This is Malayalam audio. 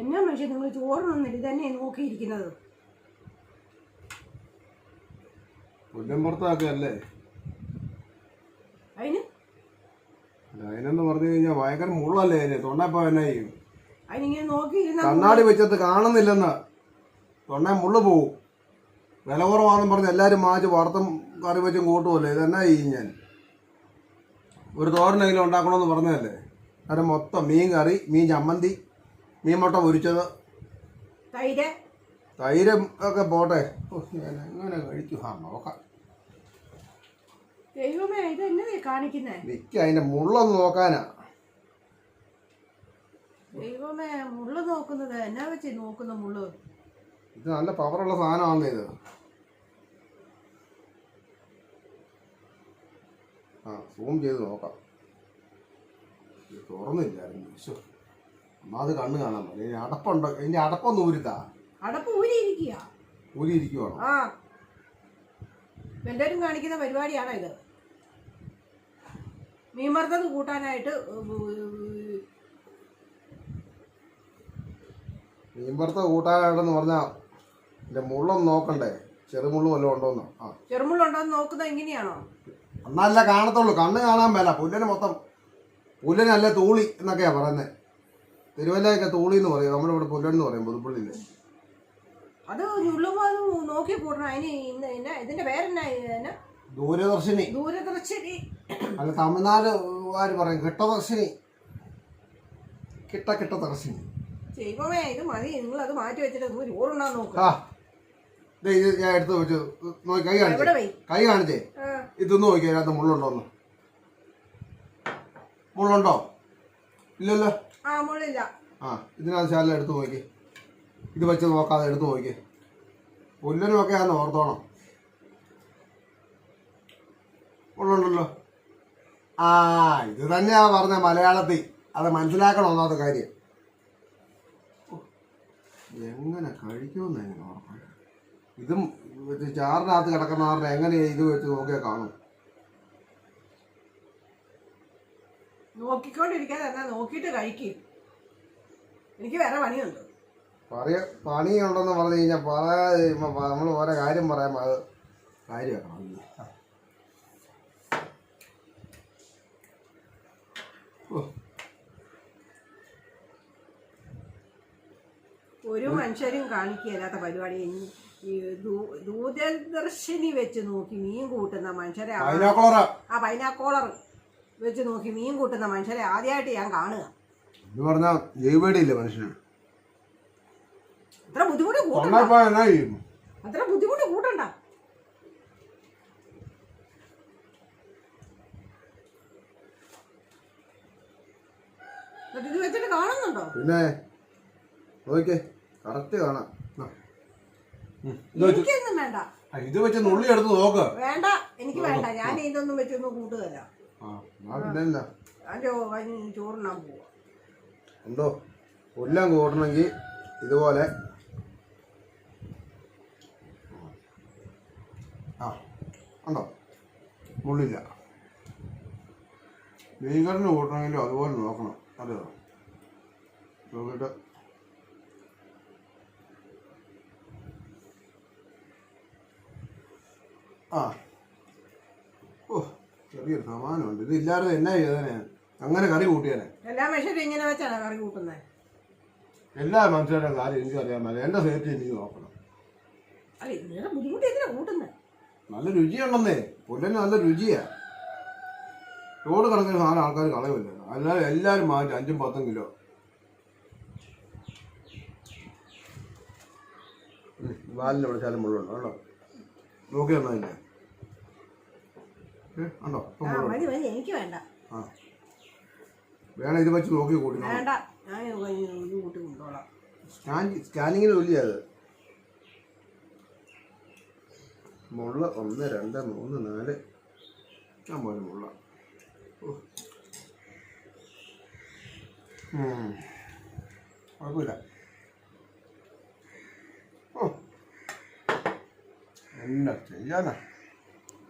എന്നാ മനുഷ്യൻ നിങ്ങൾ ചോറിനൊന്നില്ല തന്നെ നോക്കിയിരിക്കുന്നത്. അതിന്? അതിനെന്ന് പറഞ്ഞു കഴിഞ്ഞാൽ ഭയങ്കര മുള്ളല്ലേ അതിന്? തൊണ്ടപ്പോ എന്നാ ചെയ്യും? അതിനിങ്ങനെ നോക്കിയിരുന്ന കണ്ണാടി വെച്ചത് കാണുന്നില്ലെന്ന്. തൊണ്ട മുള്ളു പോവും. വില കുറവാണെന്ന് പറഞ്ഞ് എല്ലാവരും മാച്ച് വറുത്തും കറി വെച്ചും കൂട്ടുമല്ലേ ഇതെന്നാ ചെയ്യും ഞാൻ? ഒരു തോരനെങ്കിലും ഉണ്ടാക്കണമെന്ന് പറഞ്ഞതല്ലേ? അത് മൊത്തം മീൻ കറി മീൻ ചമ്മന്തി മീൻ മുട്ട പൊരിച്ചത്. തൈര്. തൈര് ഒക്കെ പോട്ടെ. എങ്ങനെ കഴിക്കും. ആ നോക്കാം. ദൈവമേ ഇത് എന്നതേ കാണിക്കുന്നേ? നിൽക്ക അതിന്റെ മുള്ളൊന്ന് നോക്കാനാ. ദൈവമേ മുള്ള് നോക്കുന്നത്. എന്നാ വെച്ച് നോക്കുന്ന മുള്ളു? ഇത് നല്ല പവറുള്ള സാധനമാണ് ഇത്. ആ സൂം ചെയ്ത് നോക്കാം. തുറന്നില്ലായിരുന്നു. ഒന്നാമത് കണ്ണ് കാണാൻ ഇനി അടപ്പുണ്ടോ ഇനി അടപ്പൊന്ന് ഊരിതാ. അടപ്പ് ഊരിയിരിക്കുക. ഊരിയിരിക്കുവാണോ? ആ. എല്ലാവരും കാണിക്കുന്ന പരിപാടിയാണ് ഇത്? വറുത്തത് കൂട്ടാനായിട്ട് മീൻപുറത്ത് കൂട്ടാനായിട്ടെന്ന് പറഞ്ഞാൽ എന്റെ മുള്ളൊന്ന് നോക്കണ്ടേ? ചെറുമുള്ളു വല്ലതും ഉണ്ടോന്ന്? ആ. ചെറുമുള്ളുണ്ടോന്ന് നോക്കുന്നത് എങ്ങനെയാണോ? എന്നല്ല കാണത്തുള്ളൂ. കണ്ണ് കാണാൻ മേല. പുല്ലിന് മൊത്തം പുല്ലിനല്ല തൂളി എന്നൊക്കെയാ പറയുന്നത് തിരുവല്ലയൊക്കെ തോളി എന്ന് പറയും നമ്മുടെ ഇവിടെ പുല്ലെന്ന് പറയും പുതുപ്പള്ളിയിൽ. അത് ഞുള്ളുമ്പോൾ നോക്കി കൂട്ടണം അതിന് ഇന്ന് എന്നാ ഇതിന്റെ പേരെന്നാ എന്നാ? ദൂരദർശിനി. ദൂരദർശിനി. അല്ല തമിഴ്നാട് ആര് പറയും? കിട്ടദർശിനി. കിട്ട കിട്ട ദർശിനി ദൈവമേ ഇത് മതി. നിങ്ങൾ അത് മാറ്റി വെച്ചിട്ട് നിങ്ങൾ ചോറുണ്ണാൻ നോക്കുക ആ. ദേ ഇത് ഞാൻ എടുത്ത് വെച്ച് നോക്കി കൈ കാണിച്ചേ. എവിടെ പോയി? കൈ കാണിച്ചേ. ഇതൊന്ന് നോക്കിയാൽ അതിനകത്ത് മുള്ളുണ്ടോന്ന് മുള്ളുണ്ടോ? ഇല്ലല്ലോ. ആ ഇതിനകത്ത് ശാല എടുത്തു നോക്കി. ഇത് വെച്ച് നോക്കാതെ എടുത്തു നോക്കി. പുല്ലനും ഒക്കെ ആണെന്ന് ഓർത്തോണം. ഉള്ളുണ്ടല്ലോ. ആ ഇത് തന്നെയാ പറഞ്ഞ മലയാളത്തിൽ. അത് മനസ്സിലാക്കണം ഒന്നാമത്തെ കാര്യം. എങ്ങനെ കഴിക്കുമെന്ന് എങ്ങനെ ഓർമ്മ ഇതും ചാറിനകത്ത് കിടക്കുന്ന ആറിനെ എങ്ങനെ ഇത് വെച്ച് നോക്കിയാൽ കാണും? നോക്കിക്കൊണ്ടിരിക്കാതെ എന്നാ നോക്കിയിട്ട് കഴിക്കും. എനിക്ക് വേറെ പണിയുണ്ട്. പറയ പണിയുണ്ടെന്ന് പറഞ്ഞു കഴിഞ്ഞാൽ പറയാതെ നമ്മൾ ഓരോ കാര്യം പറയാൻ അത് കാര്യമാക്കണം ഓ ഒരു മനുഷ്യരും കാണിക്കുകയില്ലാത്ത പരിപാടി. ഈ- ദൂരദർശിനി വെച്ച് നോക്കി മീൻ കൂട്ടുന്ന മനുഷ്യരെ ആ പൈനാക്കോളർ വെച്ച് നോക്കി മീൻ കൂട്ടുന്ന മനുഷ്യരെ ആദ്യമായിട്ട് ഞാൻ കാണുക. എന്ന് പറഞ്ഞാൽ ജൈവടിയില്ലേ മനുഷ്യന്? അത്ര ബുദ്ധിമുട്ട് കൂട്ടണ്ട. അത്ര ബുദ്ധിമുട്ട് കൂട്ടണ്ട. ഇത് വെച്ചിട്ട് കാണുന്നുണ്ടോ? പിന്നെ നോക്കിക്കേ കറക്റ്റ് കാണാം. എനിക്കൊന്നും വേണ്ട. ഇത് വെച്ച് നുള്ളി എടുത്ത് നോക്ക്. വേണ്ട എനിക്ക് വേണ്ട. ഞാൻ ഇതൊന്നും വെച്ചൊന്നും കൂട്ടുകയല്ല. പോവാ. ഉണ്ടോ? കൊല്ലം കൂടണമെങ്കിൽ ഇതുപോലെ. ആ ഉണ്ടോ? മുള്ളില്ല. മീൻകറിന് കൂട്ടണമെങ്കിലും അതുപോലെ നോക്കണം. അറിയോ നോക്കിയിട്ട്. ആ. ചെറിയൊരു സമാനമുണ്ട്. ഇത് ഇല്ലാതെ എന്നാ ചെയ്തേനെ അങ്ങനെ കറി കൂട്ടിയേനെ. എല്ലാ മനുഷ്യരും ഇങ്ങനെ വെച്ചാണ് കറി കൂട്ടുന്നത് എല്ലാ മനുഷ്യരുടെയും കാര്യം എനിക്ക് അറിയാൻ പറ്റില്ല എന്റെ സേഫ്റ്റി എനിക്ക് നോക്കണം. അല്ല ഇതിനെ ബുദ്ധിമുട്ട് എന്തിനാ കൂട്ടുന്നത് നല്ല രുചിയുണ്ടെന്നേ. പുല്ലിന് നല്ല രുചിയാ. റോഡ് കണക്കിന് സാധനം ആൾക്കാർ കളയുമല്ലോ. അല്ലാതെ എല്ലാവരും മാറ്റി അഞ്ചും പത്തും കിലോ. വാലിന് വിളിച്ചാലും മുഴുവൻ കേട്ടോ നോക്കി ഉണ്ടോ? ആ മതി മതി എനിക്ക് വേണ്ട. ആ. വേണം ഇത് വെച്ച് നോക്കി കൂട്ടി വേണ്ട ഞാൻ ഇത് കൂട്ടി കൊണ്ടോളാം സ്കാൻ സ്കാനിങ്ങിന് വലിയ അത് മുള്ള ഒന്ന് രണ്ട് മൂന്ന് നാല്. ഞാൻ പോലെ മുള്ള. കുഴപ്പമില്ല. ഓ. എന്നാ ചെയ്യാനാ?